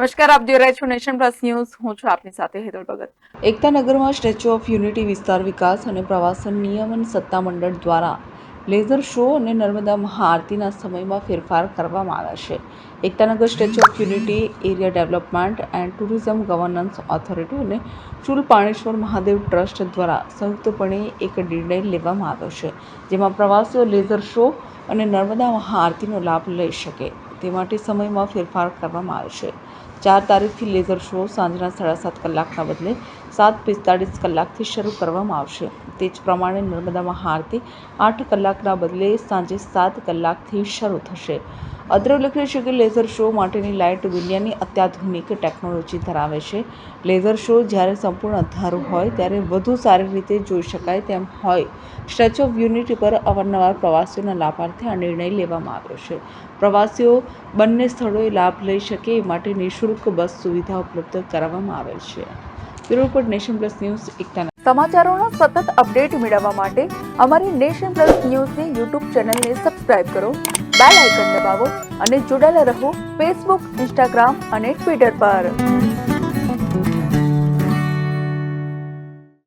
નમસ્કાર, આપ જોઈ રહ્યા છો નેશન પ્લસ ન્યૂઝ. હું છું આપની સાથે હેતલ ભગત. એકતાનગરમાં સ્ટેચ્યુ ઓફ યુનિટી વિસ્તાર વિકાસ અને પ્રવાસન નિયમન સત્તામંડળ દ્વારા લેઝર શો અને નર્મદા મહાઆરતીના સમયમાં ફેરફાર કરવામાં આવ્યા છે. Ektanagar statue of unity, area development and tourism governance authority અને ચૂલ પાણેશ્વર મહાદેવ ટ્રસ્ટ દ્વારા સંયુક્તપણે એક નિર્ણય લેવામાં આવ્યો છે, જેમાં પ્રવાસીઓ લેઝર શો અને નર્મદા મહાઆરતીનો લાભ લઈ શકે તે માટે સમયમાં ફેરફાર કરવામાં આવ્યો છે. ચાર તારીખથી લેઝર શો સાંજના સાડા સાત કલાકના બદલે સાત પિસ્તાળીસ કલાકથી શરૂ કરવામાં આવશે. તે જ પ્રમાણે નર્મદા મહાઆરતી આઠ કલાકના બદલે સાંજે સાત કલાકથી શરૂ થશે. અત્રે ઉલ્લેખનીય છે કે લેઝર શો માટેની લાઇટ દુનિયાની અત્યાધુનિક ટેકનોલોજી ધરાવે છે. લેઝર શો જ્યારે સંપૂર્ણ અંધારું હોય ત્યારે વધુ સારી રીતે જોઈ શકાય તેમ હોય. સ્ટેચ્યુ ઓફ યુનિટી પર અવારનવાર પ્રવાસીઓના લાભાર્થે આ નિર્ણય લેવામાં આવ્યો છે. પ્રવાસીઓ બંને સ્થળોએ લાભ લઈ શકે એ માટે નિઃશુલ્ક બસ સુવિધા ઉપલબ્ધ કરાવવામાં આવેલ છે. Bureau report nation plus news એકતાના સમાચારોના સતત અપડેટ મેળવવા માટે અમારી નેશન પ્લસ ન્યૂઝની યુટ્યુબ ચેનલને સબસ્ક્રાઇબ કરો, બેલ આઇકન દબાવો અને જોડાયેલા રહો ફેસબુક, ઇન્સ્ટાગ્રામ અને ટ્વિટર પર.